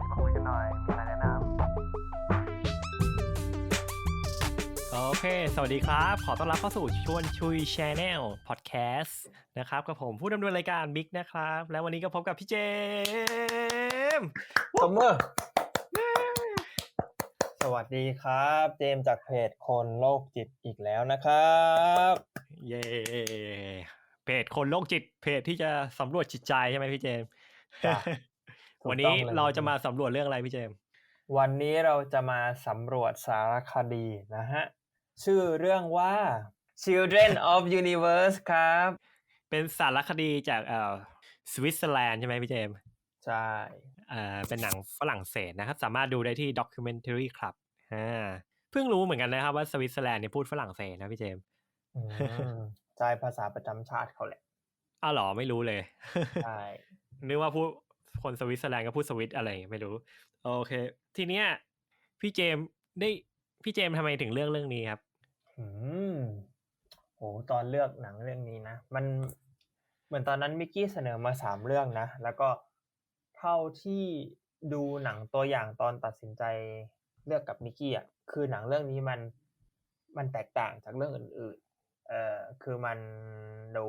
มาคุยกันหน่อยมีอะไรแนะนโอเค สวัสดีครับ ขอต้อนรับเข้าสู่ชวนชุยชแนลพอดแคสต์นะครับกับผมผู้ดำเนินรายการบิ๊กนะครับ แล้ววันนี้ก็พบกับพี่เจมส์ตบมือสวัสดีครับ เจมส์จากเพจคนโรคจิตอีกแล้วนะครับ เย้เพจคนโรคจิต เพจที่จะสำรวจจิตใจใช่ไหมพี่เจมส์จ้ะถูกต้อง วันนี้เลยเราจะมาสำรวจเรื่องอะไรพี่เจมส์วันนี้เราจะมาสำรวจสารคดีนะฮะ ชื่อเรื่องว่า Children of Universe ครับ เป็นสารคดีจากเอ่อสวิตเซอร์แลนด์ใช่ไหมพี่เจมส์ใช่เอ่อเป็นหนังฝรั่งเศสนะครับ สามารถดูได้ที่ Documentary Club อ่าเพิ่งรู้เหมือนกันนะครับว่าสวิตเซอร์แลนด์เนี่ยพูดฝรั่งเศสนะพี่เจมส์อืมใช่ภาษาประจำชาติเขาแหละอ้าวเหรอไม่รู้เลยใช่นึกว่าพูด คนสวิตเซอร์แลนด์ก็พูดสวิตอะไรไม่รู้ โอเค ทีเนี้ย พี่เจมได้พี่เจมทำไมถึงเลือกเรื่องนี้ครับ อืมโหตอนเลือกหนังเรื่องนี้นะ มันเหมือนตอนนั้นมิกกี้เสนอมาสามเรื่องนะ แล้วก็เท่าที่ดูหนังตัวอย่างตอนตัดสินใจเลือกกับมิกกี้อะคือหนังเรื่องนี้มันมันแตกต่างจากเรื่องอื่น ๆ เอ่อคือมันดู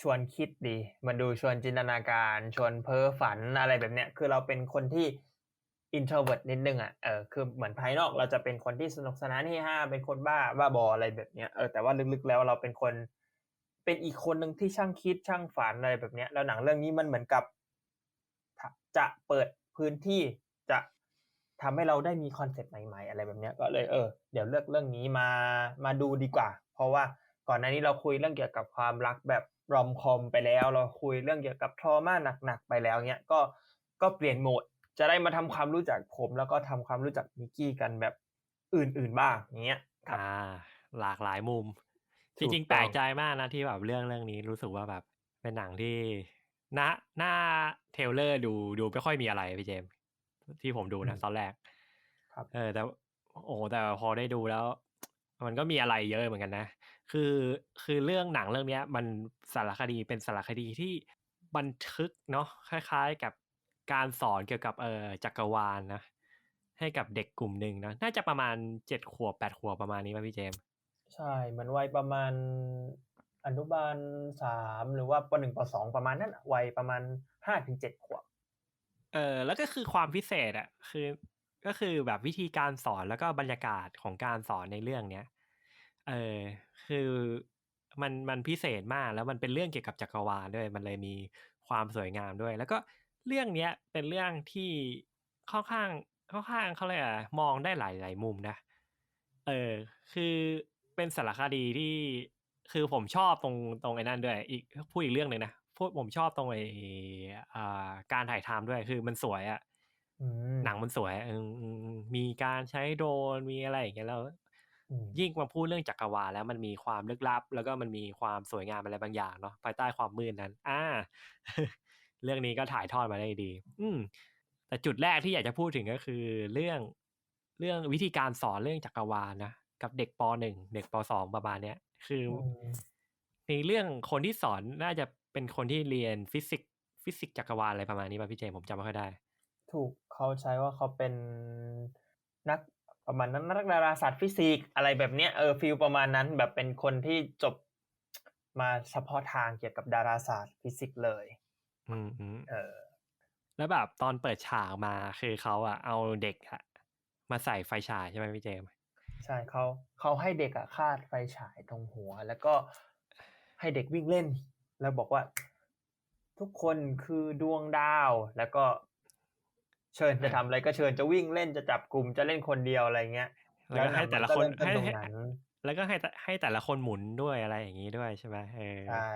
ชวนคิดดี มันดูชวนจินตนาการ ชวนเพ้อฝันอะไรแบบเนี้ย คือเราเป็นคนที่ introvert นิดนึงอะ เออ คือเหมือนภายนอกเราจะเป็นคนที่สนุกสนานเฮฮาเป็นคนบ้าบ้าบออะไรแบบเนี้ย เออ แต่ว่าลึกๆแล้วเราเป็นคน เป็นอีกคนหนึ่งที่ช่างคิดช่างฝันอะไรแบบเนี้ย แล้วหนังเรื่องนี้มันเหมือนกับ จะเปิดพื้นที่จะทำให้เราได้มีคอนเซปต์ใหม่ๆ อะไรแบบเนี้ย ก็เลยเออ เดี๋ยวเลือกเรื่องนี้มา มาดูดีกว่า เพราะว่าก่อนหน้านี้เราคุยเรื่องเกี่ยวกับความรักแบบ รอมคอมไปแล้ว เราคุยเรื่องเกี่ยวกับทรมาหนักๆไปแล้วเนี้ยก็ก็เปลี่ยนโหมดจะได้มาทำความรู้จักผม แล้วก็ทำความรู้จักมิกกี้กันแบบอื่นๆบ้างอย่างเงี้ยครับอ่า หลากหลายมุมถูจกริงๆต้องแปลกใจมากนะที่แบบเรื่องเรื่องนี้รู้สึกว่าแบบเป็นหนังที่หน้าหน้าเทรลเลอร์ดูดูไม่ค่อยมีอะไรพี่เจมส์ที่ผมดูนะตอนแรก ครับ เออแต่ โอ้แต่พอได้ดูแล้ว มันก็มีอะไรเยอะเหมือนกันนะ คือคือเรื่องหนังเรื่องเนี้ย มันสารคดีเป็นสารคดีที่บันทึกเนาะคล้าย ๆกับการสอนเกี่ยวกับเออจักรวาลนะให้กับเด็กกลุ่มหนึ่งนะน่าจะประมาณเจ็ดขวบแปดขวบประมาณนี้ป่ะพี่เจมส์ใช่เหมือนวัยประมาณอนุบาลสามหรือว่าปหนึ่งปสองประมาณนั้นอะวัยประมาณห้าถึงเจ็ดขวบเออแล้วก็คือความพิเศษอะคือก็คือแบบวิธีการสอนแล้วก็บรรยากาศของการสอนในเรื่องเนี้ย เออคือมันมันพิเศษมากแล้วมันเป็นเรื่องเกี่ยวกับจักรวาลด้วย มันเลยมีความสวยงามด้วย แล้วก็เรื่องเนี้ยเป็นเรื่องที่ค่อนข้างค่อนข้างเขาเลยกอะมองได้หลายหลายมุมนะ เออ คือเป็นสารคดีที่คือผมชอบตรงตรงไอ้นั่นด้วย อีกพูดอีกเรื่องหนึ่งนะพูดผมชอบตรงไอ้อ่าการถ่ายทำด้วยคือมันสวยอะอืมหนังมันสวยอะเอออืมมีการใช้โดรนมีอะไรอย่างเงี้ยแล้วอืม ยิ่งมาพูดเรื่องจักรวาลแล้วมันมีความลึกลับ แล้วก็มันมีความสวยงามอะไรบางอย่างเนาะภายใต้ความมืดนั้น อ่า เรื่องนี้ก็ถ่ายทอดมาได้ดี อืมแต่จุดแรกที่อยากจะพูดถึงก็คือเรื่องเรื่องวิธีการสอนเรื่องจักรวาลนะกับเด็กปหนึ่งเด็กปสองประมาณเนี้ยคือออืมในเรื่องคนที่สอนน่าจะเป็นคนที่เรียนฟิสิกส์ฟิสิกส์จักรวาลอะไรประมาณนี้ป่ะพี่เจมส์ผมจำไม่ค่อยได้ ถูกเขาใช้ว่าเขาเป็นนัก ประมาณนั้นนักดาราศาสตร์ฟิสิกส์อะไรแบบเนี้ยเออฟิลประมาณนั้นแบบเป็นคนที่จบมาเฉพาะทางเกี่ยวกับดาราศาสตร์ฟิสิกส์เลย อืมอืมเออ แล้วแบบตอนเปิดฉากมาคือเขาอะเอาเด็กอะมาใส่ไฟฉายใช่ไหมพี่เจมส์ใช่เขาเขาให้เด็กอะคาดไฟฉายตรงหัว แล้วก็ให้เด็กวิ่งเล่น แล้วบอกว่า ทุกคนคือดวงดาวแล้วก็ เชิญจะทำอะไรก็เชิญจะวิ่งเล่นจะจับกลุ่มจะเล่นคนเดียวอะไรเงี้ย แล้วก็ให้แต่ละคนหงมัก็ให้เริ่มต้นตรงให้นั้นแล้วก็ให้แต่ให้แต่ละคนหมุนด้วยอะไรอย่างนี้ด้วยใช่ไหมเออใช่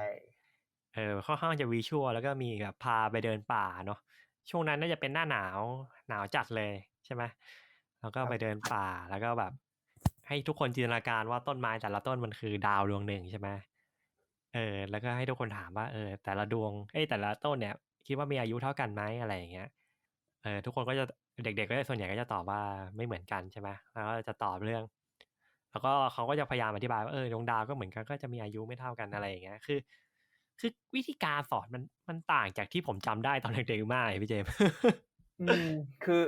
เออค่อนข้างจะวิชวลแล้วก็มีแบบพาไปเดินป่าเนาะช่วงนั้นน่าจะเป็นหน้าหนาวหนาวจัดเลยใช่ไหมแล้วก็ไปเดินป่าแล้วก็แบบ ให้ทุกคนจินตนาการว่าต้นไม้แต่ละต้นมันคือดาวดวงหนึ่งใช่ไหมเออ แล้วก็ให้ทุกคนถามว่าเออ แต่ละดวงเอ้ยแต่ละต้นเนี่ย คิดว่ามีอายุเท่ากันไหมอะไรอย่างเงี้ย เออทุกคนก็จะเด็กๆก็ส่วนใหญ่ก็จะตอบว่าไม่เหมือนกันใช่ไหมแล้วก็จะตอบเรื่อง แล้วก็เขาก็จะพยายามอธิบายว่าเออดวงดาวก็เหมือนกันก็จะมีอายุไม่เท่ากันอะไรอย่างเงี้ยคือ คือวิธีการสอนมันมันต่างจากที่ผมจำได้ตอนเด็กๆมากเลยพี่เจมส์อืมคือ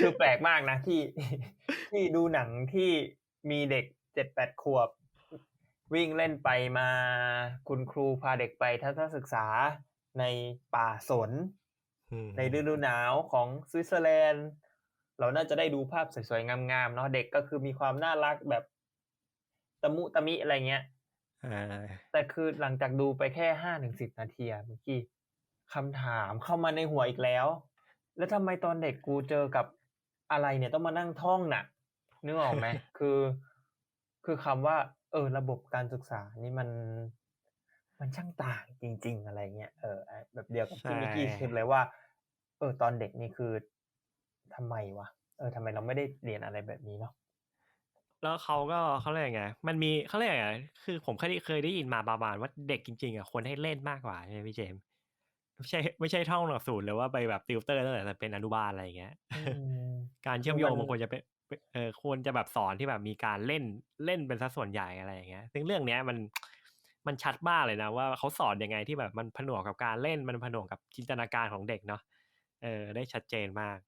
คือแปลกมากนะที่ที่ดูหนังที่มีเด็กเจ็ดแปดขวบ วิ่งเล่นไปมาคุณครูพาเด็กไปทัศนศึกษาในป่าสน ในฤดูหนาวของสวิตเซอร์แลนด์ เราน่าจะได้ดูภาพสวยๆ งามๆเนาะเด็กก็คือมีความน่ารักแบบตะมุตะมิอะไรเงี้ยอ่าแต่คือหลังจากดูไปแค่ห้าถึงสิบนาทีอะเมื่อกี้คำถามเข้ามาในหัวอีกแล้ว แล้วทำไมตอนเด็กกูเจอกับอะไรเนี่ยต้องมานั่งท่องน่ะนึกออกไหมคือ คือคำว่า เออ ระบบการศึกษานี่มัน มันช่างต่างจริง ๆ อะไรเงี้ยเออไอ้แบบเดียวกับที่เมื่อกี้คิดเลยว่า เออ ตอนเด็กนี่คือทำไมวะเออทำไมเราไม่ได้เรียนอะไรแบบนี้เนาะแล้วเขาก็เขาเรียกไง มันมีเขาเรียกไง คือผมเคยได้เคยได้ยินมาประมาณว่าเด็กจริงๆอะควรให้เล่นมากกว่าใช่ไหมพี่เจมส์ไม่ใช่ไม่ใช่ท่องหลักสูตรหรือว่าไปแบบติวเตอร์ตั้งแต่เป็นอนุบาลอะไรอย่างเงี้ยอืมการเชื่อมโยงมันมันควรจะเป็นเออควรจะแบบสอนที่แบบมีการเล่นเล่นเป็นสัดส่วนใหญ่อะไรอย่างเงี้ย ซึ่งเรื่องเนี้ยมัน มันชัดมากเลยนะ ว่าเขาสอนยังไงที่แบบมันผนวกกับการเล่นมันผนวกกับจินตนาการของเด็กเนาะเออได้ชัดเจนมาก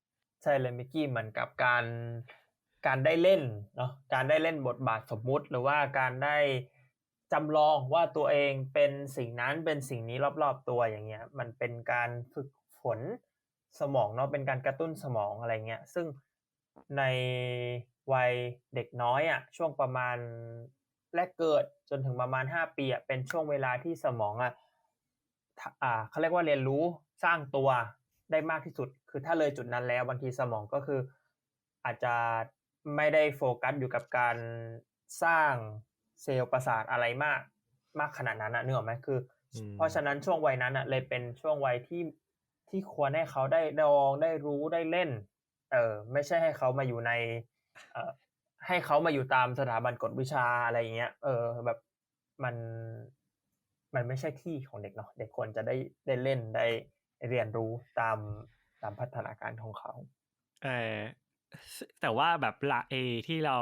ใช่เลยมิกกี้เหมือนกับการการได้เล่นเนาะการได้เล่นบทบาทสมมุติ หรือว่าการได้จำลองว่าตัวเองเป็นสิ่งนั้นเป็นสิ่งนี้รอบๆตัวอย่างเงี้ย มันเป็นการฝึกฝนสมองเนาะเป็นการกระตุ้นสมองอะไรเงี้ย ซึ่งในวัยเด็กน้อยอะ่ะช่วงประมาณ แรกเกิดจนถึงประมาณห้าปีอะ่ะเป็นช่วงเวลาที่สมองอะถ้าอ่าเขาเรียกว่าเรียนรู้สร้างตัวได้มากที่สุด คือถ้าเลยจุดนั้นแล้วบางทีสมองก็คือ อาจจะไม่ได้โฟกัสอยู่กับการสร้างเซลล์ประสาทอะไรมาก มากขนาดนั้นนะนึกออกไหมคืออมเพราะฉะนั้นช่วงวัยนั้นอะเลยเป็นช่วงวัยที่ที่ควรให้เขาได้ลองได้รู้ได้เล่น เออไม่ใช่ให้เขามาอยู่ในเอ่อ ให้เขามาอยู่ตามสถาบันกฎวิชาอะไรอย่างเงี้ย เออ แบบมันมันไม่ใช่ที่ของเด็กเนาะเด็กควรจะได้ได้เล่นได้เรียนรู้ตามตามพัฒนาการของเขาเออแต่ว่าแบบละเอที่เรา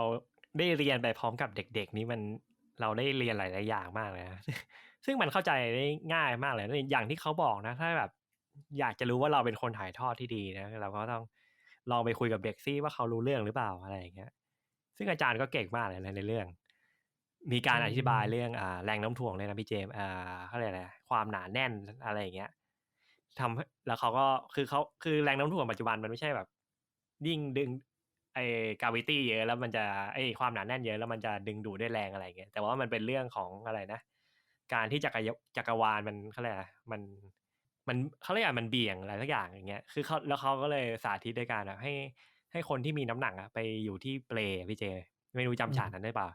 ได้เรียนไปพร้อมกับเด็ก ๆ นี้มันเราได้เรียนหลายๆอย่างมากเลยนะซึ่งมันเข้าใจได้ง่ายมากเลยอย่างที่เขาบอกนะ ถ้าแบบ อยากจะรู้ว่าเราเป็นคนถ่ายทอดที่ดีนะเราก็ต้องลองไปคุยกับเด็กซิว่าเขารู้เรื่องหรือเปล่าอะไรอย่างเงี้ย ซึ่งอาจารย์ก็เก่งมากเลยนะในเรื่อง มีการอืมอธิบายเรื่องอ่าแรงโน้ำถ่วงเลยนะพี่เจมส์อ่าเขาเรียกอะไรความหนาแน่นอะไรอย่างเงี้ยทำให้แล้วเขาก็คือเขาคือแรงโน้ำถ่วงปัจจุบันมันไม่ใช่แบบ ยิ่งดึงไอ้กาวิตี้เยอะแล้วมันจะไอ้ความหนาแน่นเยอะแล้วมันจะดึงดูดด้วยแรงอะไรอย่างเงี้ยแต่ว่ามันเป็นเรื่องของอะไรนะ การที่จักรยจักรวาลมันเขาเรียกอะไรมันมันเขาเรียกอะไรมันเบี่ยงอะไรสักอย่างอย่างเงี้ย คือเขาแล้วเขาก็เลยสาธิตด้วยการแบบให้ ให้คนที่มีน้ำหนักอะไปอยู่ที่เปลพี่เจ ไม่รู้จำฉากนั้นได้เปล่า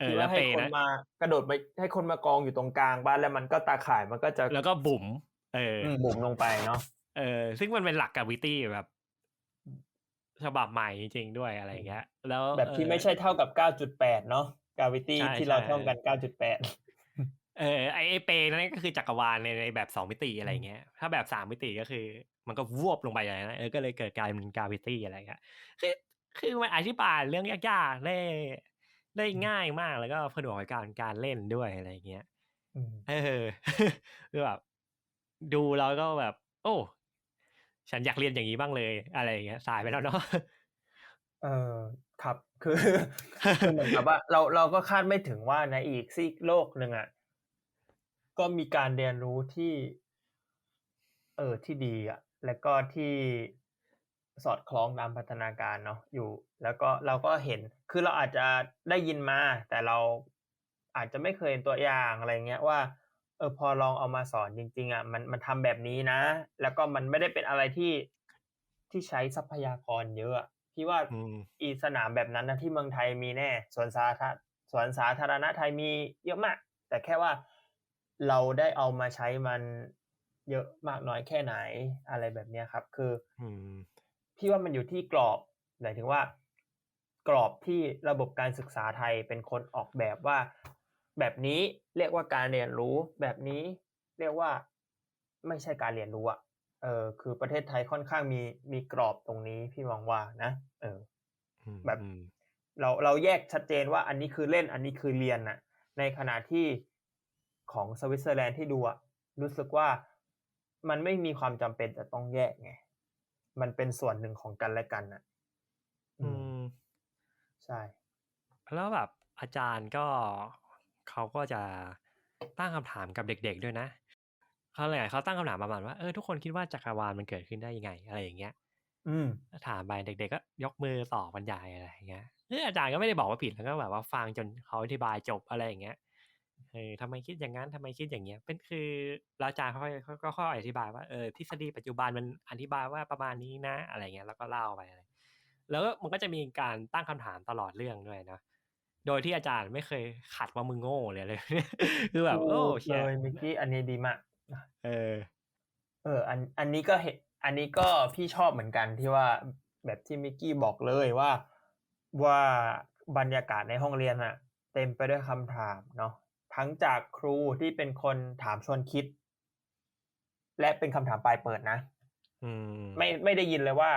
เออที่แล้วว่าเปให้ลคนนะมากระโดดไปให้คนมากองอยู่ตรงกลางบ้านแล้วมันก็ตาข่ายมันก็จะแล้วก็บุ๋มเอออมบุ๋มลงไปเนาะเออ ซึ่งมันเป็นหลักกาวิตี้แบบฉบับใหม่จริงๆด้วยอะไรอย่างเงี้ย แล้วแบบที่เออไม่ใช่เท่ากับ 9.8 เนาะกาวิตี้ใช่ที่เราใช่ท่องกัน 9.8 เออไอไอเปนั่นก็คือจักรวาลในในแบบสองมิติอะไรเงี้ย ถ้าแบบสามมิติก็คือ มันก็วบลงไปอย่างนั้นนะเออก็เลยเกิดกลายเป็นกาวิตี้อะไรเงี้ยคือคือมันอธิบายเรื่องยากๆได้ได้ง่ายมากแล้วก็ผนวกกับการการเล่นด้วยอะไรเงี้ยอืมเออคือแบบดูแล้วก็แบบ โอ้ ฉันอยากเรียนอย่างนี้บ้างเลยอะไรอย่างเงี้ยสายไปแล้วเนาะเออครับคือคือเหมือนกับว่าเราเราก็คาดไม่ถึงว่าในอีกซีกโลกหนึ่งอะ ก็มีการเรียนรู้ที่ เออที่ดีอะ แล้วก็ที่สอดคล้องตามพัฒนาการเนาะอยู่ แล้วก็เราก็เห็นคือเราอาจจะได้ยินมา แต่เราอาจจะไม่เคยเห็นตัวอย่างอะไรเงี้ยว่า เออพอลองเอามาสอนจริง ๆอะมันมันทำแบบนี้นะ แล้วก็มันไม่ได้เป็นอะไรที่ที่ใช้ทรัพยากรเยอะอะพี่ว่าอืมอีสนามแบบนั้นนะที่เมืองไทยมีแน่สวนสาธารสวนสาธารณะไทยมีเยอะมาก แต่แค่ว่า เราได้เอามาใช้มันเยอะมากน้อยแค่ไหนอะไรแบบเนี้ยครับ คืออืมพี่ว่ามันอยู่ที่กรอบหมายถึงว่า กรอบที่ระบบการศึกษาไทยเป็นคนออกแบบว่า แบบนี้เรียกว่าการเรียนรู้ แบบนี้เรียกว่าไม่ใช่การเรียนรู้อะเออคือประเทศไทยค่อนข้างมีมีกรอบตรงนี้พี่มองว่านะ เอออืมแบบอืมเราเราแยกชัดเจนว่าอันนี้คือเล่นอันนี้คือเรียนน่ะ ในขณะที่ ของสวิตเซอร์แลนด์ที่ดูอะรู้สึกว่ามันไม่มีความจำเป็นจะต้องแยกไง มันเป็นส่วนหนึ่งของกันและกันอะอืม ใช่ แล้วแบบอาจารย์ก็เขาก็จะตั้งคำถามกับเด็ก ๆด้วยนะเขาเลยเขาตั้งคำถามประมาณว่าเออทุกคนคิดว่าจักรวาลมันเกิดขึ้นได้ยังไง อะไรอย่างเงี้ย อืมถามไปเด็ก ๆ ก็ยกมือตอบบรรยายอะไรอย่างเงี้ยเอออาจารย์ก็ไม่ได้บอกว่าผิดแล้วก็แบบว่าฟังจนเขาอธิบายจบอะไรอย่างเงี้ย เออทำไมคิดอย่างนั้นทำไมคิดอย่างเงี้ย เป็นคือแล้วอาจารย์เขาก็ก็ค่อยอธิบายว่าเออทฤษฎีปัจจุบันมันอธิบายว่าประมาณนี้นะอะไรเงี้ยแล้วก็เล่าไปอะไรแล้วก็มันก็จะมีการตั้งคำถามตลอดเรื่องด้วยนะโดยที่อาจารย์ไม่เคยขัดว่ามึงโง่เลยเลยคือแบบโอ้ถูกเชี่ยเลยมิกกี้อันนี้ดีมากเออ เออ อันอันนี้ก็เห็นอันนี้ก็พี่ชอบเหมือนกันที่ว่าแบบที่มิกกี้บอกเลยว่าว่าบรรยากาศในห้องเรียนอะเต็มไปด้วยคำถามเนาะ ทั้งจากครูที่เป็นคนถามชวนคิด และเป็นคำถามปลายเปิดนะอืมไม่ไม่ได้ยินเลยว่า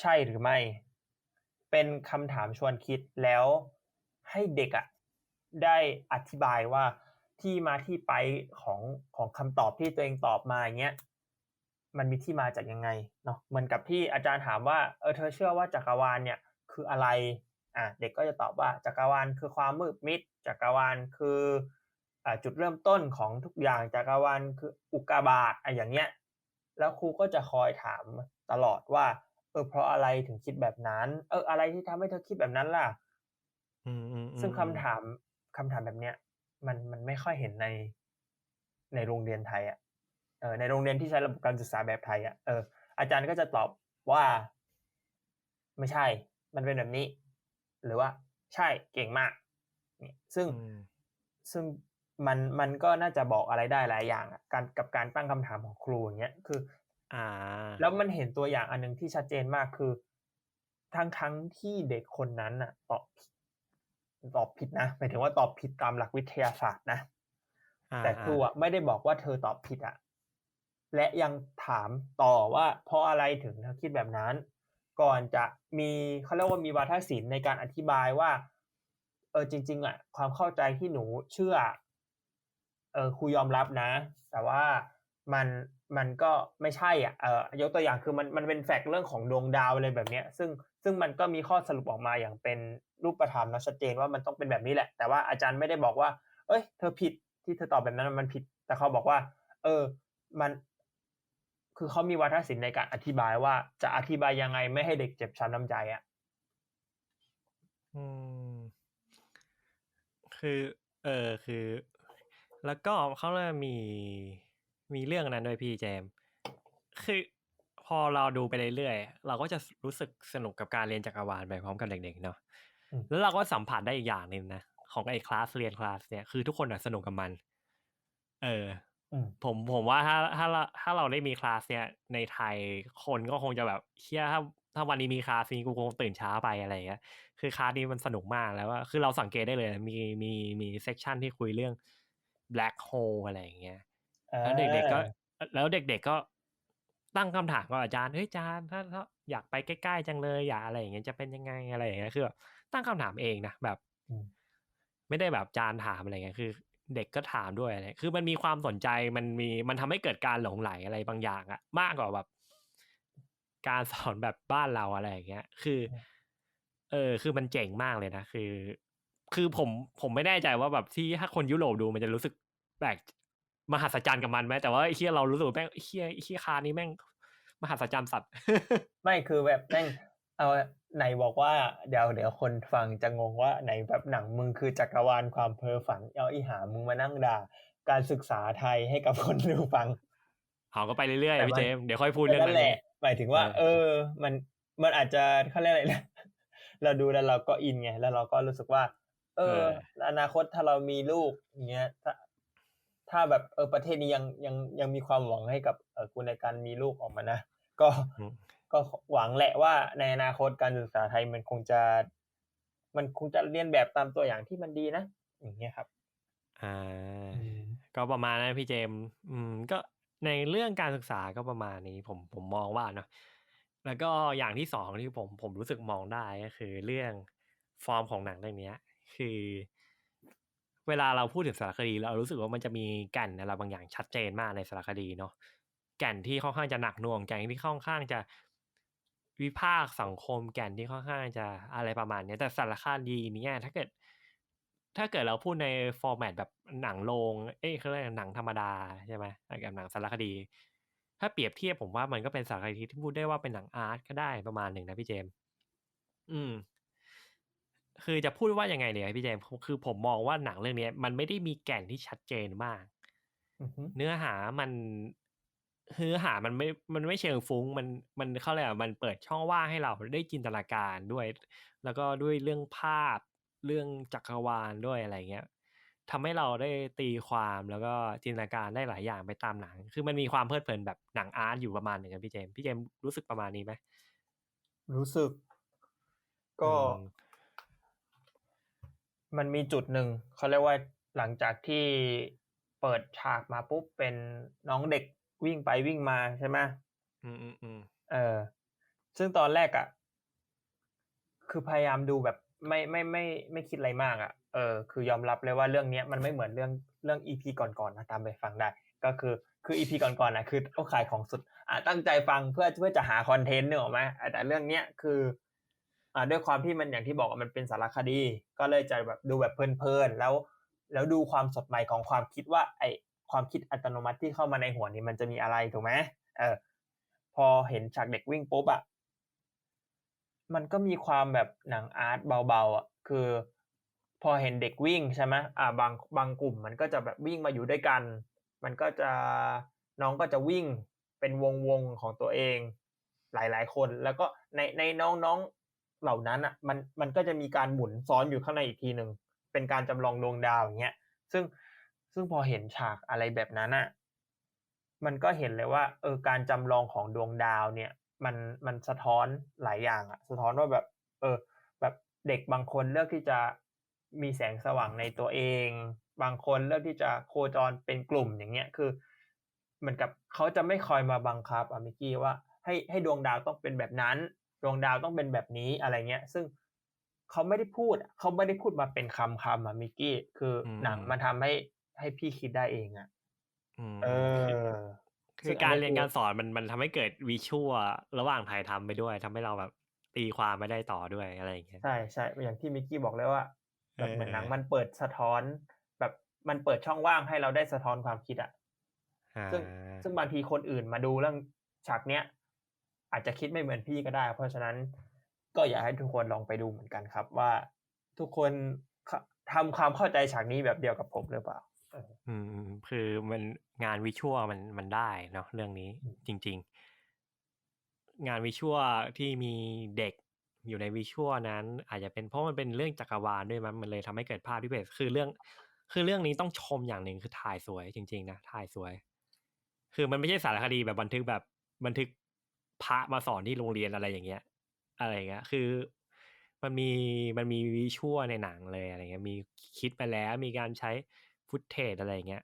ใช่หรือไม่ เป็นคำถามชวนคิดแล้วให้เด็กอะได้อธิบายว่าที่มาที่ไปของของคำตอบที่ตัวเองตอบมาอย่างเงี้ยมันมีที่มาจากยังไงเนาะเหมือนกับที่อาจารย์ถามว่าเออเธอเชื่อว่าจักรวาลเนี่ย คืออะไร อะเด็กก็จะตอบว่าจักรวาลคือความมืดมิด จักรวาลคืออ่าจุดเริ่มต้นของทุกอย่างจักรวาลคืออุกกาบาตอะอย่างเงี้ยแล้วครูก็จะคอยถามตลอดว่า เออเพราะอะไรถึงคิดแบบนั้น เอออะไรที่ทำให้เธอคิดแบบนั้นล่ะอืมอืมอืมซึ่งคำถามคำถามแบบเนี้ย มันมันไม่ค่อยเห็นในในโรงเรียนไทยอะเออในโรงเรียนที่ใช้ระบบการศึกษาแบบไทยอะเอออาจารย์ก็จะตอบว่า ไม่ใช่ มันเป็นแบบนี้ หรือว่าใช่เก่งมากนี่ซึ่งอืมซึ่งมันมันก็น่าจะบอกอะไรได้หลายอย่างอะการกับการตั้งคำถามของครูอย่างเงี้ยคือ อ่า แล้วมันเห็นตัวอย่างอันหนึงที่ชัดเจนมากคือ ทั้งทั้งที่เด็กคนนั้นน่ะตอบผิดตอบผิดนะหมายถึงว่าตอบผิดตามหลักวิทยาศาสตร์นะอ่าแต่ครูอะไม่ได้บอกว่าเธอตอบผิดอะและยังถามต่อว่าเพราะอะไรถึงเธอคิดแบบนั้น ก่อนจะมีเขาเรียกว่ามีวาทศิลป์ในการอธิบายว่า เออจริง ๆอะความเข้าใจที่หนูเชื่อ เออครูยอมรับนะ แต่ว่ามันมันก็ไม่ใช่อะเออยกตัวอย่างคือมันมันเป็นแฟกต์เรื่องของดวงดาวอะไรแบบเนี้ย ซึ่งซึ่งมันก็มีข้อสรุปออกมาอย่างเป็นรูปธรรมและชัดเจนว่ามันต้องเป็นแบบนี้แหละ แต่ว่าอาจารย์ไม่ได้บอกว่า เอ้ย เธอผิดที่เธอตอบแบบนั้นมันผิด แต่เขาบอกว่า เออ มัน คือเขามีวาทศิลป์ในการอธิบายว่าจะอธิบายยังไงไม่ให้เด็กเจ็บช้ำน้ำใจอะอืม คือ เออคือ แล้วก็เขาเลยมีมีเรื่องนั้นด้วยพี่เจมส์คือพอเราดูไปเรื่อยๆเราก็จะรู้สึกสนุกกับการเรียนจักรวาลไปพร้อมกับเด็กๆเนาะอืมแล้วเราก็สัมผัสได้อีกอย่างหนึ่งนะของไอ้คลาสเรียนคลาสเนี่ยคือทุกคนอะสนุกกับมัน เออ อืมผมผมว่าถ้าถ้าเราถ้าเราได้มีคลาสเนี่ยในไทยคนก็คงจะแบบเชี่ยถ้าถ้าวันนี้มีคลาสนี้กูคงตื่นเช้าไปอะไรอย่างเงี้ยคือคลาสนี้มันสนุกมากแล้วว่าคือเราสังเกตได้เลย มีมีมีเซกชันที่คุยเรื่อง black hole อะไรอย่างเงี้ยแล้วเด็กๆก็ แล้วเด็กๆก็ตั้งคำถามกับอาจารย์เฮ้ยอาจารย์ถ้าถ้าอยากไปใกล้ๆจังเลยอยากอะไรอย่างเงี้ยจะเป็นยังไงอะไรอย่างเงี้ยคือแบบตั้งคำถามเองนะแบบอืมไม่ได้แบบอาจารย์ถามอะไรเงี้ยคือ เด็กก็ถามด้วยอะไรคือมันมีความสนใจมันมีมันทำให้เกิดการหลงไหลอะไรบางอย่างอะมากกว่าแบบ การสอนแบบบ้านเราอะไรอย่างเงี้ย คือ เออ คือมันเจ๋งมากเลยนะคือ คือผมผมไม่แน่ใจว่าแบบที่ถ้าคนยุโรปดูมันจะรู้สึกแปลกมหัศจรรย์กับมันไหมแต่ว่าไอ้เฮียเรารู้สึกว่าแม่งไอ้เฮียไอ้เฮียคานี้แม่งมหัศจรรย์สัตว์ ไม่คือแบบแม่ง เอาไหนบอกว่าเดี๋ยวเดี๋ยวคนฟังจะงงว่าไหนแบบหนังมึงคือจักรวาลความเพ้อฝันเอาอีหามึงมานั่งด่า การศึกษาไทยให้กับคนดูฟังเอาก็ไปเรื่อยแต่ๆมันพี่เจมส์เดี๋ยวค่อยพูดแต่เรื่องนั่นั้นนแหละหมายถึงว่าเออเออ มันมันอาจจะเขาเรียกอะไรนะเราดูแล้วเราก็อินไงแล้วเราก็รู้สึกว่า เออ อนาคตถ้าเรามีลูกอย่างเงี้ยถ้าถ้าแบบเออประเทศนี้ยังยังยังมีความหวังให้กับเออกูในการมีลูกออกมานะก็อืม ก็หวังแหละว่าในอนาคตการศึกษาไทยมันคงจะ มันคงจะเรียนแบบตามตัวอย่างที่มันดีนะอย่างเงี้ยครับ อ่า ก็ประมาณนั้นพี่เจมส์อืม ก็ในเรื่องการศึกษาก็ประมาณนี้ ผมผมมองว่าเนาะแล้วก็อย่างที่สองที่ผมผมรู้สึกมองได้ก็คือเรื่องฟอร์มของหนังเรื่องเนี้ยคือ เวลาเราพูดถึงสารคดีเรารู้สึกว่ามันจะมีแก่นอะไรบางอย่างชัดเจนมากในสารคดีเนาะแก่นที่ค่อนข้างจะหนักหน่วงแก่นที่ค่อนข้างจะ วิพากษ์สังคมแก่นที่ค่อนข้างจะอะไรประมาณเนี้ยแต่สารคดีเนี้ยถ้าเกิด ถ้าเกิดเราพูดในฟอร์แมตแบบหนังโรงเอ้ยเขาเรียกหนังธรรมดาใช่ไหมกับหนังสารคดี ถ้าเปรียบเทียบผมว่ามันก็เป็นสารคดีที่พูดได้ว่าเป็นหนังอาร์ตก็ได้ประมาณหนึ่งนะพี่เจมส์อืม คือจะพูดว่ายังไงเนี่ยพี่เจมส์คือผมมองว่าหนังเรื่องนี้มันไม่ได้มีแก่นที่ชัดเจนมากอือฮึเนื้อหามัน เนื้อหามันไม่ มันไม่เชิงฟุ้ง มัน มันเข้าเลยอะมันเปิดช่องว่างให้เราได้จินตนาการด้วย แล้วก็ด้วยเรื่องภาพ เรื่องจักรวาลด้วยอะไรเงี้ยทำให้เราได้ตีความแล้วก็จินตนาการได้หลายอย่างไปตามหนัง คือมันมีความเพลิดเพลินแบบหนังอาร์ตอยู่ประมาณหนึ่งครับพี่เจมส์พี่เจมส์รู้สึกประมาณนี้ไหม รู้สึก ก็อืมมันมีจุดหนึ่ง เขาเรียกว่าหลังจากที่เปิดฉากมาปุ๊บเป็นน้องเด็ก วิ่งไปวิ่งมาใช่ไหมอืมอืมอืมเออ ซึ่งตอนแรกอะ่ะ คือพยายามดูแบบไม่ไม่ไม่ไม่คิดอะไรมากอะ่ะ เออ คือยอมรับเลยว่าเรื่องเนี้ยมันไม่เหมือนเรื่องเรื่องอีพีก่อนๆนะตามไปฟังได้ ก็คือคืออีพีก่อนๆนะคือโอ้ขายของสุด อะตั้งใจฟังเพื่อเพื่อจะหาคอนเทนต์เนกอะไหมอะแต่เรื่องเนี้ยคือ อ่าด้วยความที่มันอย่างที่บอกว่ามันเป็นสารคดี ก็เลยจะแบบดูแบบเพลินๆแล้ว แล้วดูความสดใหม่ของความคิดว่า ไอ ความคิดอัตโนมัติที่เข้ามาในหัวนี้มันจะมีอะไรถูกไหมเออพอเห็นฉากเด็กวิ่งปุ๊บอะมันก็มีความแบบหนังอาร์ตเบาๆอะคือ พอเห็นเด็กวิ่งใช่ไหมอ่าบางบางกลุ่มมันก็จะแบบวิ่งมาอยู่ด้วยกัน มันก็จะน้องก็จะวิ่งเป็นวงวงๆของตัวเองหลายๆ คนแล้วก็ในในน้องๆเหล่านั้นอะมันมันก็จะมีการหมุนซ้อนอยู่ข้างในอีกทีหนึ่งเป็นการจำลองดวงดาวอย่างเงี้ยซึ่ง ซึ่งพอเห็นฉากอะไรแบบนั้นอะมันก็เห็นเลยว่าเออการจำลองของดวงดาวเนี่ย มันมันสะท้อนหลายอย่างอะสะท้อนว่าแบบ เออ แบบเด็กบางคนเลือกที่จะมีแสงสว่างในตัวเอง บางคนเลือกที่จะโคจรเป็นกลุ่มอย่างเงี้ยคือเหมือนกับเขาจะไม่คอยมาบังคับอะมิกกี้ว่าให้ให้ดวงดาวต้องเป็นแบบนั้น ดวงดาวต้องเป็นแบบนี้อะไรเงี้ย ซึ่งเขาไม่ได้พูดเขาไม่ได้พูดมาเป็นคำคำอะมิกกี้คืออมหนังมันทำให้ ให้พี่คิดได้เองอะอืมเอคืออคืซึ่องการอันนี้เรียนคือการสอนมันมันทำให้เกิดวิชวลระหว่างถ่ายทำไปด้วยทำให้เราแบบตีความไม่ได้ต่อด้วยอะไรอย่างเงี้ยใช่ใช่อย่างที่มิกกี้บอกเลยว่าแบบเหมือนหนังเออมันเปิดสะท้อน แบบมันเปิดช่องว่างให้เราได้สะท้อนความคิดอะอ่าซึ่งซึ่งบางทีคนอื่นมาดูเรื่องฉากเนี้ยอาจจะคิดไม่เหมือนพี่ก็ได้ เพราะฉะนั้นก็อยากให้ทุกคนลองไปดูเหมือนกันครับว่าทุกคนเข้าทำความเข้าใจฉากนี้แบบเดียวกับผมหรือเปล่าเอออืมอืมคือมันงานวิชวลมันมันได้เนาะเรื่องนี้อืมจริง ๆ งานวิชวลที่มีเด็กอยู่ในวิชวลนั้น อาจจะเป็นเพราะมันเป็นเรื่องจักรวาลด้วยมั้งมันเลยทำให้เกิดภาพที่เป็นคือเรื่อง คือเรื่องนี้ต้องชมอย่างหนึ่งคือถ่ายสวยจริง ๆ นะถ่ายสวย คือมันไม่ใช่สารคดีแบบบันทึกแบบบันทึกพระมาสอนที่โรงเรียนอะไรอย่างเงี้ย อะไรอย่างเงี้ย คือมันมีมันมีวิชวลในหนังเลยอะไรเงี้ย มีคิดไปแล้วมีการใช้ ฟุตเทจอะไรเงี้ย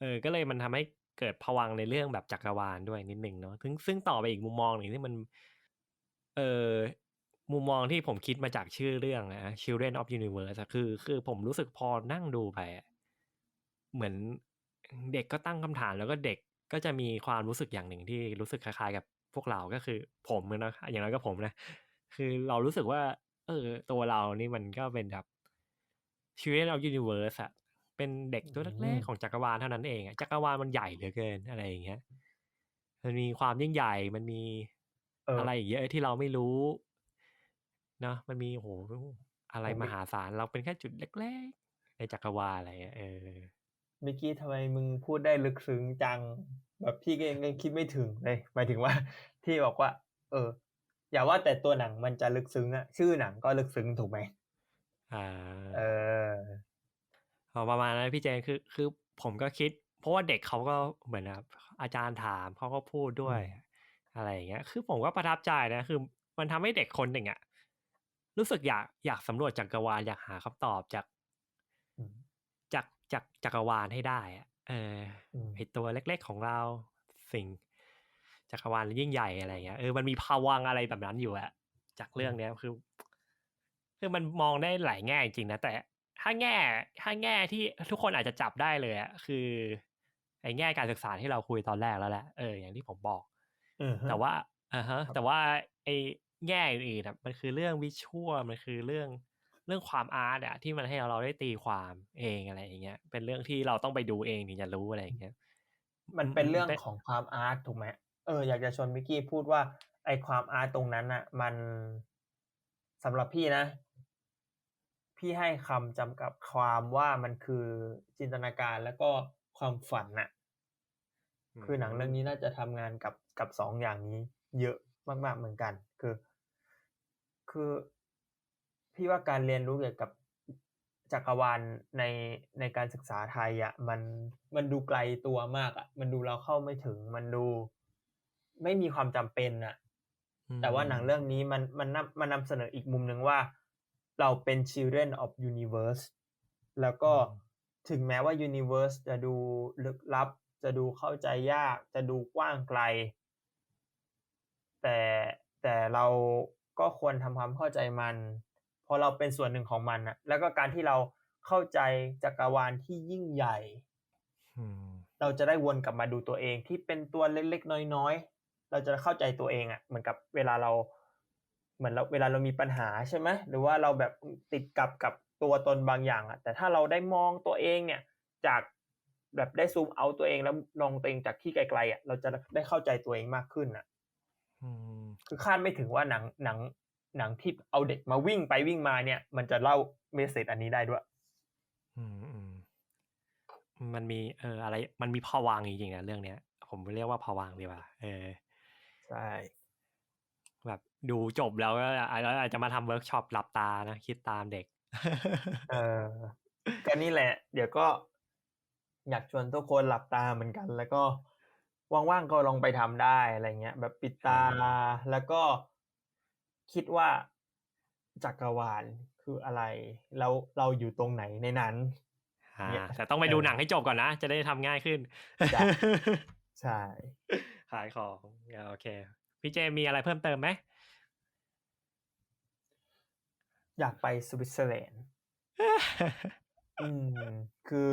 เออก็เลยมันทำให้เกิดผวังในเรื่องแบบจักรวาลด้วยนิดหนึ่งเนาะซึ่งซึ่งต่อไปอีกมุมมองหนึ่งที่มัน เออมุมมองที่ผมคิดมาจากชื่อเรื่องนะ Children of Universe คือ คือผมรู้สึกพอนั่งดูไป เหมือนเด็กก็ตั้งคำถามแล้วก็เด็กก็จะมีความรู้สึกอย่างหนึ่งที่รู้สึกคล้ายๆกับพวกเราก็คือผมนะอย่างน้อยก็ผมนะ คือเรารู้สึกว่า เออ ตัวเรานี่มันก็เป็นแบบ Children of Universe อะ เป็นเด็กตัวเล็กๆของจักรวาลเท่านั้นเองอะจักรวาลมันใหญ่เหลือเกินอะไรอย่างเงี้ยมันมีความยิ่งใหญ่มันมีเออออะไรอีกเยอะที่เราไม่รู้เนาะมันมีโหอะไรผมมไม่หาศาลเราเป็นแค่จุดเล็กๆ ในจักรวาลอะไรเงี้ยเออมิกกี้ทำไมมึงพูดได้ลึกซึ้งจัง แบบพี่ก็ยังคิดไม่ถึงเลยหมายถึงว่า ที่บอกว่า เออ อย่าว่าแต่ตัวหนังมันจะลึกซึ้งอะชื่อหนังก็ลึกซึ้งถูกไหมอ่า เออเอา ประมาณนั้นพี่เจนคือคือผมก็คิด เพราะว่าเด็กเขาก็เหมือนแบบอาจารย์ถามเขาก็พูดด้วยอืมอะไรอย่างเงี้ย คือผมก็ประทับใจนะ คือ มันทำให้เด็กคนหนึ่งอะรู้สึกอยากอยากสำรวจจักรวาลอยากหาคำตอบจากอืมจากจากจักรวาลให้ได้อะเอออืมไอตัวเล็ก ๆของเราสิ่งจักรวาลยิ่งใหญ่อะไรเงี้ยเออมันมีภวังค์อะไรแบบนั้นอยู่อะจากเรื่องเนี้ยคือ คือมันมองได้หลายแง่จริงๆนะแต่ ถ้าแง่ถ้าแง่ที่ทุกคนอาจจะจับได้เลยอะคือไอ้แง่การศึกษาที่เราคุยตอนแรกแล้วแหละเอออย่างที่ผมบอกอือฮึแต่ว่าอ่าฮะ แต่ว่าไอ้แง่อื่นๆอะมันคือเรื่องวิชวลมันคือเรื่องเรื่องความอาร์ตอะที่มันให้เราได้ตีความเองอะไรอย่างเงี้ย เป็นเรื่องที่เราต้องไปดูเองถึงจะรู้อะไรอย่างเงี้ยมันเป็นเรื่องเป็นของความอาร์ตถูกไหมเอออยากจะชวนมิกกี้พูดว่า ไอความอาร์ตตรงนั้นอะมันสำหรับพี่นะ พี่ให้คำจำกับความว่ามันคือจินตนาการแล้วก็ความฝันน่ะ คือหนังเรื่องนี้น่าจะทำงานกับกับสองอย่างนี้ เยอะมากๆเหมือนกัน คือ คือพี่ว่าการเรียนรู้เกี่ยวกับจักรวาลในในการศึกษาไทยอะมันมันดูไกลตัวมากอะ มันดูเราเข้าไม่ถึง มันดู ไม่มีความจำเป็นอะอืมแต่ว่าหนังเรื่องนี้มันมันนำมันนำเสนออีกมุมหนึ่งว่า เราเป็น children of universe แล้วก็ถึงแม้ว่า universe จะดูลึกลับ จะดูเข้าใจยาก จะดูกว้างไกล แต่แต่เราก็ควรทำความเข้าใจมันเพราะเราเป็นส่วนหนึ่งของมันอะแล้วก็การที่เราเข้าใจจักรวาลที่ยิ่งใหญ่อืมเราจะได้วนกลับมาดูตัวเองที่เป็นตัวเล็กๆน้อยๆ เราจะเข้าใจตัวเองอะ่ะเหมือนกับเวลาเรา เหมือนเราเวลาเรามีปัญหาใช่ไหมหรือว่าเราแบบติดกับกับตัวตนบางอย่างอะ่ะแต่ถ้าเราได้มองตัวเองเนี่ยจากแบบได้ซูมเอาตัวเองแล้วมองตัวเองจากที่ไกลๆอะ่ะเราจะได้เข้าใจตัวเองมากขึ้นอะอืมคือคาดไม่ถึงว่าหนังหนังหนังที่เอาเด็กมาวิ่งไปวิ่งมาเนี่ย มันจะเล่าเมสเซจอันนี้ได้ด้วยอืมอืมมันมี เอออะไร มันมีภวังค์จริงๆนะเรื่องเนี้ย ผมเรียกว่าภวังค์ดีกว่า เออ ใช่แบบ ดูจบแล้วก็อาจอาจจะมาทำเวิร์กช็อปหลับตานะ คิดตามเด็ก เออก็นี่แหละ เดี๋ยวก็อยากชวนทุกคนหลับตาเหมือนกัน แล้วก็ว่างๆก็ลองไปทำได้อะไรเงี้ย แบบปิดตาอ่าแล้วก็คิดว่าจักรวาลคืออะไร แล้วเราอยู่ตรงไหนในนั้นอ่าเนี่ยแต่ต้องไปดูหนังให้จบก่อนนะ จะได้ทำง่ายขึ้นจ้ะใช่ขายของอ่าโอเค พี่เจมีอะไรเพิ่มเติมไหม อยากไปสวิตเซอร์แลนด์อืมคือ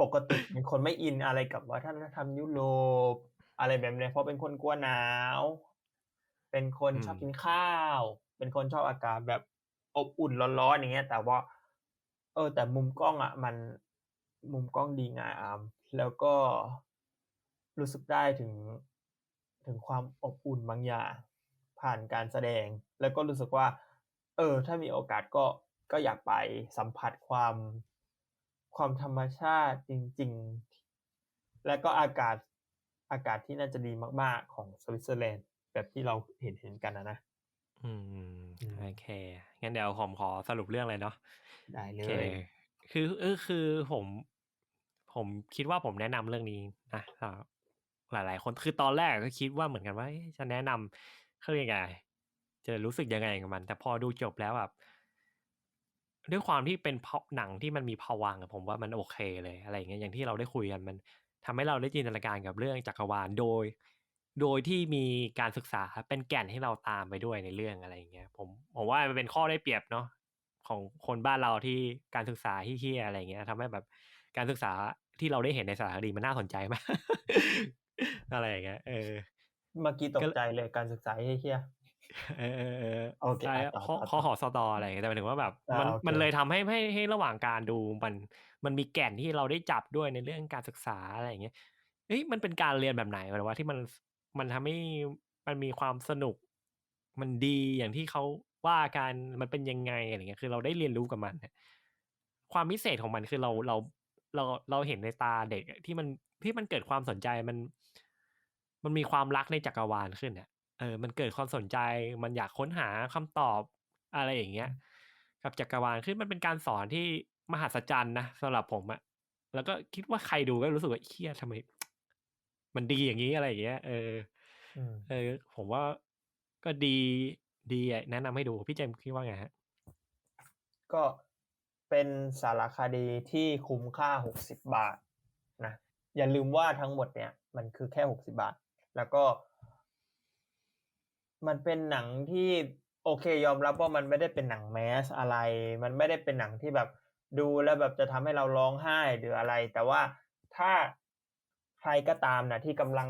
ปกติเป็นคนไม่อินอะไรกับวัฒนธรรมยุโรปอะไรแบบเนี้ยเพราะเป็นคนกลัวหนาว เป็นคนอืมชอบกินข้าว เป็นคนชอบอากาศแบบอบอุ่นร้อนๆอย่างเงี้ย แต่ว่า เออ แต่มุมกล้องอะ มันมุมกล้องดีงามแล้วก็รู้สึกได้ถึงถึงความอบอุ่นบางอย่างผ่านการแสดง แล้วก็รู้สึกว่า เออ ถ้ามีโอกาสก็ก็อยากไปสัมผัสความความธรรมชาติจริง ๆ และก็อากาศอากาศที่น่าจะดีมาก ๆ ของสวิตเซอร์แลนด์แบบที่เราเห็นเห็นกันนะนะ อืมอืมโอเค งั้นเดี๋ยวผมขอสรุปเรื่องเลยเนาะ ได้เลโอเคยคือเออคือผม ผมคิดว่าผมแนะนำเรื่องนี้นะสำหรับหลายๆคน คือตอนแรกก็คิดว่าเหมือนกันว่าเอ๊ะจะแนะนำเขาเรียกยังไง จะรู้สึกยังไงกับมัน แต่พอดูจบแล้วแบบด้วยความที่เป็นเพราะหนังที่มันมีภวังค์อะผมว่ามันโอเคเลยอะไรอย่างเงี้ยอย่างที่เราได้คุยกันมันทำให้เราได้จินตนาการกับเรื่องจักรวาลโดย โดยที่มีการศึกษาเป็นแก่นให้เราตามไปด้วยในเรื่องอะไรอย่างเงี้ยผมผมว่ามันเป็นข้อได้เปรียบเนาะของคนบ้านเราที่การศึกษาที่เฮี้ยอะไรอย่างเงี้ยทำให้แบบการศึกษาที่เราได้เห็นในสารคดีมันน่าสนใจมากอะไรอย่างเงี้ยเออเมื่อกี้ตกใจเลยการศึกษาเฮี้ย เออเออเออโอเคใช่อะต่อข้อต่อ ข้อหอสตออะไรอย่างเงี้ยแต่หมายถึงว่าแบบอ่ามันโอเค มันเลยทำให้ให้ให้ระหว่างการดูมันมันมีแก่นที่เราได้จับด้วยในเรื่องการศึกษาอะไรอย่างเงี้ยเอ้ยมันเป็นการเรียนแบบไหนหรือว่าที่มันมันทำให้มันมีความสนุก มันดีอย่างที่เขาว่ากันมันเป็นยังไงอะไรเงี้ยคือเราได้เรียนรู้กับมันเนี่ยความพิเศษของมันคือเราเราเราเราเห็นในตาเด็กอะที่มันที่มันเกิดความสนใจมัน มันมีความรักในจักรวาลขึ้นเนี่ย เออมันเกิดความสนใจมันอยากค้นหาคำตอบอะไรอย่างเงี้ยกับจักรวาลขึ้นมันเป็นการสอนที่มหัศจรรย์นะสำหรับผมอะแล้วก็คิดว่าใครดูก็รู้สึกว่าเครียดทำไม มันดีอย่างนี้อะไรอย่างเงี้ย เอออืมเออ ผมว่าก็ดีดีอะแนะนำให้ดูพี่เจมส์คิดว่าไงฮะ ก็เป็นสารคดีที่คุ้มค่า60บาทนะอย่าลืมว่าทั้งหมดเนี่ย มันคือแค่60บาท แล้วก็ มันเป็นหนังที่โอเคยอมรับว่ามันไม่ได้เป็นหนังแมสอะไร มันไม่ได้เป็นหนังที่แบบดูแล้วแบบจะทำให้เราร้องไห้หรืออะไร แต่ว่าถ้าใครก็ตามนะที่กำลัง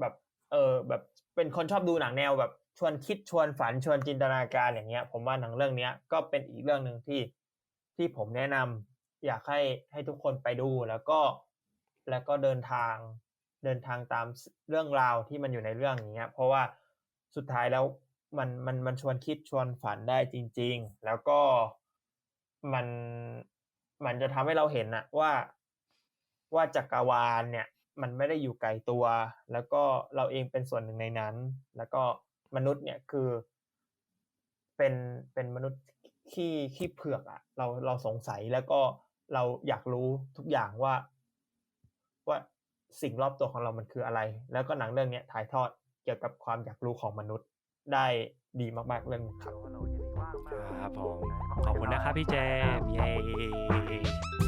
แบบเออแบบเป็นคนชอบดูหนังแนวแบบชวนคิดชวนฝันชวนจินตนาการอย่างเงี้ย ผมว่าหนังเรื่องเนี้ยก็เป็นอีกเรื่องหนึ่งที่ที่ผมแนะนำอยากให้ให้ทุกคนไปดูแล้วก็แล้วก็เดินทางเดินทางตามเรื่องราวที่มันอยู่ในเรื่องอย่างเงี้ย เพราะว่า สุดท้ายแล้วมันมันมันชวนคิดชวนฝันได้จริง ๆ แล้วก็มันมันจะทำให้เราเห็นอะว่าว่าจักรวาลเนี่ย มันไม่ได้อยู่ไกลตัว แล้วก็เราเองเป็นส่วนหนึ่งในนั้น แล้วก็มนุษย์เนี่ยคือ เป็นเป็นมนุษย์ขี้ขี้เผือกอะเราเราสงสัยแล้วก็เราอยากรู้ทุกอย่างว่า ว่าสิ่งรอบตัวของเรามันคืออะไร แล้วก็หนังเรื่องเนี้ยถ่ายทอด เกี่ยวกับความอยากรู้ของมนุษย์ได้ดีมากๆเรื่องหนึงครับครับผมขอบคุณนะครับพี่เจมส์เย้